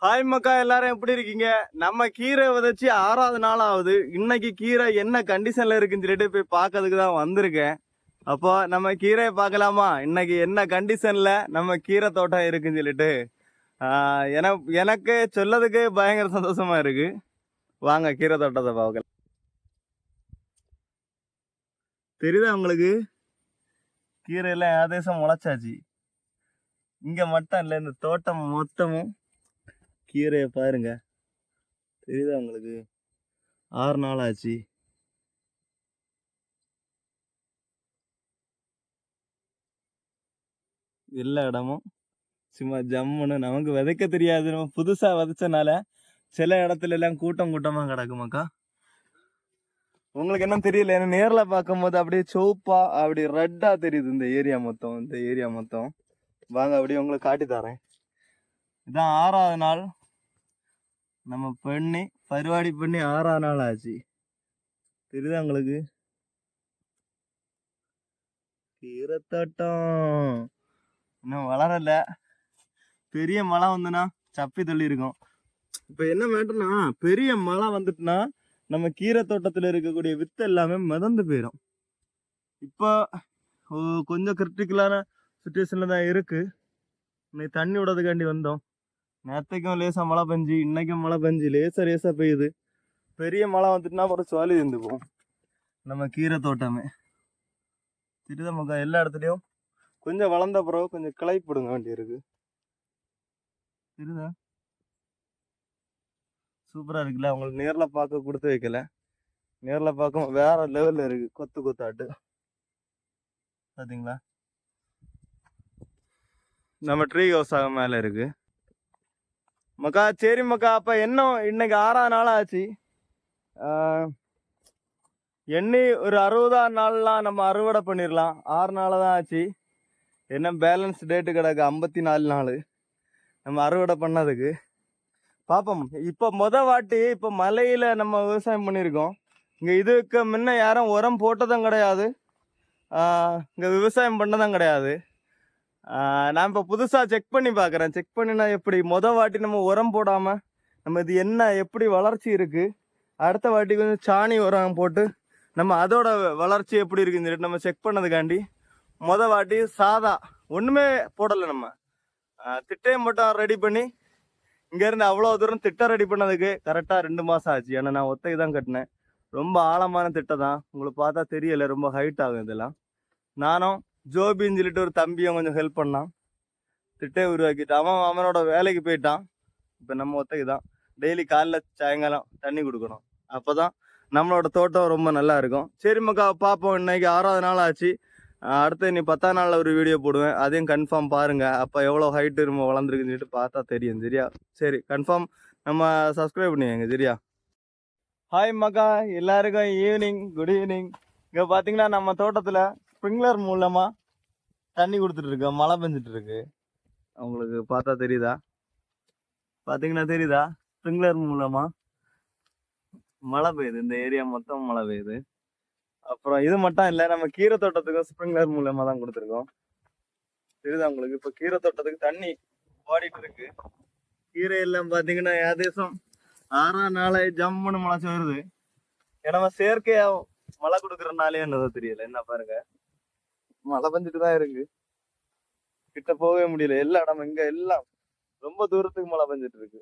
Hi மக்கா எல்லாரும் எப்படி இருக்கீங்க? நம்ம கீரை விதைச்சு ஆறாவது நாள் ஆகுது இன்னைக்கு கீரை என்ன கண்டிஷன்ல இருக்குன்னு சொல்லிட்டு போய் பார்க்கறதுக்கு தான் வந்திருக்கேன். அப்போ நம்ம கீரையை பார்க்கலாமா? இன்னைக்கு என்ன கண்டிஷன்ல நம்ம கீரை தோட்டம் இருக்குன்னு சொல்லிட்டு. என- எனக்கு சொல்லதுக்கு பயங்கர சந்தோஷமா இருக்கு. வாங்க கீரை தோட்டத்தை பார்க்கலாம். தெரியுதா உங்களுக்கு? கீரையெல்லாம் ஏதேசம் முளைச்சாச்சு. இங்க மட்டும் இல்லை இந்த தோட்டம் மொத்தமும் கீரையை பாருங்க. தெரியுதா உங்களுக்கு? ஆறு நாள் ஆச்சு. எல்லா இடமும் சும்மா ஜம்முன்னு நமக்கு விதைக்க தெரியாது. நம்ம புதுசாக விதைச்சனால சில இடத்துல எல்லாம் கூட்டம் கூட்டமாக கிடக்குமாக்கா? உங்களுக்கு என்ன தெரியல. ஏன்னா நேரில் பார்க்கும்போது அப்படியே சோப்பா அப்படி ரெட்டாக தெரியுது இந்த ஏரியா மொத்தம் இந்த ஏரியா மொத்தம். வாங்க அப்படியே உங்களுக்கு காட்டி தரேன். இதான் ஆறாவது நாள். நம்ம பண்ணி பருவாடி பண்ணி ஆறாவது நாள் ஆச்சு. தெரியுதா உங்களுக்கு? கீரைத்தோட்டம். இன்னும் வளரல. பெரிய மழை வந்துன்னா சப்பி தள்ளி இருக்கும் இப்போ என்ன மேட்டர்னா பெரிய மழை வந்துட்டுனா நம்ம கீரை தோட்டத்தில் இருக்கக்கூடிய வித்து எல்லாமே மிதந்து போயிடும். இப்போ கொஞ்சம் கிரிட்டிக்கலான சுச்சுவேஷனில் தான் இருக்கு. இன்னைக்கு தண்ணி விடதுக்காண்டி வந்தோம். நேற்றுக்கும் லேசாக மழை பெஞ்சு இன்னைக்கும் மழை பெஞ்சு லேசாக லேசாக பெய்யுது. பெரிய மழை வந்துட்டுனா ஒரு சுவாலி இருந்துக்கும் நம்ம கீரை தோட்டமே. திருதமக்கா எல்லா இடத்துலையும் கொஞ்சம் வளர்ந்த பிறகு கொஞ்சம் கிளை பிடுங்க வேண்டியிருக்கு. திருதா? சூப்பராக இருக்குல்ல. அவங்களுக்கு நேரில் பார்க்க கொடுத்து வைக்கல. நேரில் பார்க்க வேற லெவலில் இருக்கு. கொத்து கொத்தாட்டு. பார்த்தீங்களா நம்ம ட்ரீ ஹவுஸ் ஆக மேலே இருக்குது மக்கா சரி மக்கா அப்போ என்ன இன்னைக்கு ஆறாவது நாள் ஆச்சு? எண்ணி ஒரு அறுபதாம் நாள்லாம் நம்ம அறுவடை பண்ணிடலாம் ஆறு நாள் தான் ஆச்சு. என்ன பேலன்ஸ் டேட்டு கிடக்கு? ஐம்பத்தி நாலு நாள். நம்ம அறுவடை பண்ணதுக்கு. பார்ப்போம் இப்போ மொத வாட்டி இப்போ மலையில் நம்ம விவசாயம் பண்ணியிருக்கோம் இங்கே இதுக்கு முன்ன யாரும் உரம் போட்டதும் கிடையாது. இங்கே விவசாயம் பண்ணதும் கிடையாது. நான் இப்போ புதுசாக செக் பண்ணி பார்க்குறேன் செக் பண்ணினா எப்படி? மொதல் வாட்டி நம்ம உரம் போடாமல் நம்ம இது என்ன எப்படி வளர்ச்சி இருக்குது அடுத்த வாட்டி கொஞ்சம் சாணி உரம் போட்டு நம்ம அதோட வளர்ச்சி எப்படி இருக்குன்னு சொல்லிட்டு நம்ம செக் பண்ணதுக்காண்டி மொதல் வாட்டி சாதா ஒன்றுமே போடலை நம்ம. திட்டையும் திட்டையை மட்டும் ரெடி பண்ணி இங்கேருந்து அவ்வளோ தூரம் திட்டம் ரெடி பண்ணதுக்கு கரெக்டாக ரெண்டு மாதம் ஆச்சு. ஏன்னா நான் ஒத்தைக்கு தான் கட்டினேன். ரொம்ப ஆழமான திட்டம் தான். உங்களுக்கு பார்த்தா தெரியலை ரொம்ப ஹைட் ஆகும் இதெல்லாம். நானும் ஜோபின்னு சொல்லிட்டு ஒரு தம்பியும் கொஞ்சம் ஹெல்ப் பண்ணான். திட்டே உருவாக்கிட்டான். அவன் அவனோட வேலைக்கு போயிட்டான். இப்போ நம்ம ஒத்தைக்கு தான் டெய்லி காலைல சாயங்காலம் தண்ணி கொடுக்கணும். அப்போ தான் நம்மளோட தோட்டம் ரொம்ப நல்லா இருக்கும். சரி மக்கா பார்ப்போம் இன்னைக்கு ஆறாவது நாள் ஆச்சு. அடுத்து இனி பத்தாம் நாளில் ஒரு வீடியோ போடுவேன். அதையும் கன்ஃபார்ம் பாருங்கள் அப்போ எவ்வளோ ஹைட்டு நம்ம வளர்ந்துருக்குன்னு சொல்லிட்டு பார்த்தா தெரியும் சரியா? சரி கன்ஃபார்ம் நம்ம சப்ஸ்கிரைப் பண்ணிக்கோங்க சரியா? ஹாய் மக்கா எல்லாருக்கும் ஈவினிங் குட் ஈவினிங் இங்கே பார்த்தீங்கன்னா நம்ம தோட்டத்தில் ஸ்ப்ரிங்க்லர் மூலமாக தண்ணி கொடுத்துட்டு இருக்கோம் மழை பெஞ்சிட்டு இருக்கு உங்களுக்கு பார்த்தா தெரியுதா? பார்த்தீங்கன்னா தெரியுதா? ஸ்ப்ரிங்க்லர் மூலமாக மழை பெய்யுது. இந்த ஏரியா மொத்தம் மழை பெய்யுது. அப்புறம் இது மட்டும் இல்லை நம்ம கீரை தோட்டத்துக்கும் ஸ்ப்ரிங்க்லர் மூலமா தான் கொடுத்துருக்கோம். தெரியுதா உங்களுக்கு? இப்போ கீரை தோட்டத்துக்கு தண்ணி ஓடிட்டு இருக்கு கீரை எல்லாம் பார்த்தீங்கன்னா ஏதேசம் ஆறாம் நாளை ஜம்முன்னு முளைச்சு வருது. ஏன்னா செயற்கையா மழை கொடுக்குறனாலே என்னதோ தெரியல. என்ன பாருங்க. மழை பெஞ்சிட்டு தான் இருக்கு. கிட்ட போகவே முடியல. எல்லா இடம் இங்க எல்லாம் ரொம்ப தூரத்துக்கு மழை பெஞ்சிட்டு இருக்கு.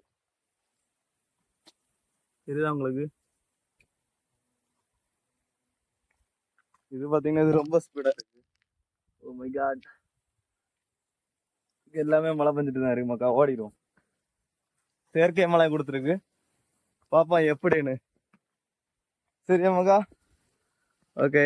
இதுதான் உங்களுக்கு? இது பாத்தீங்கன்னா இது ரொம்ப ஸ்பீடா இருக்கு. ஓ மை காட் எல்லாமே மழை பெஞ்சிட்டு தான் இருக்கு மக்கா. ஓடிடும் செயற்கை மழை கொடுத்துருக்கு. பாப்பா எப்படின்னு. சரியா மகா ஓகே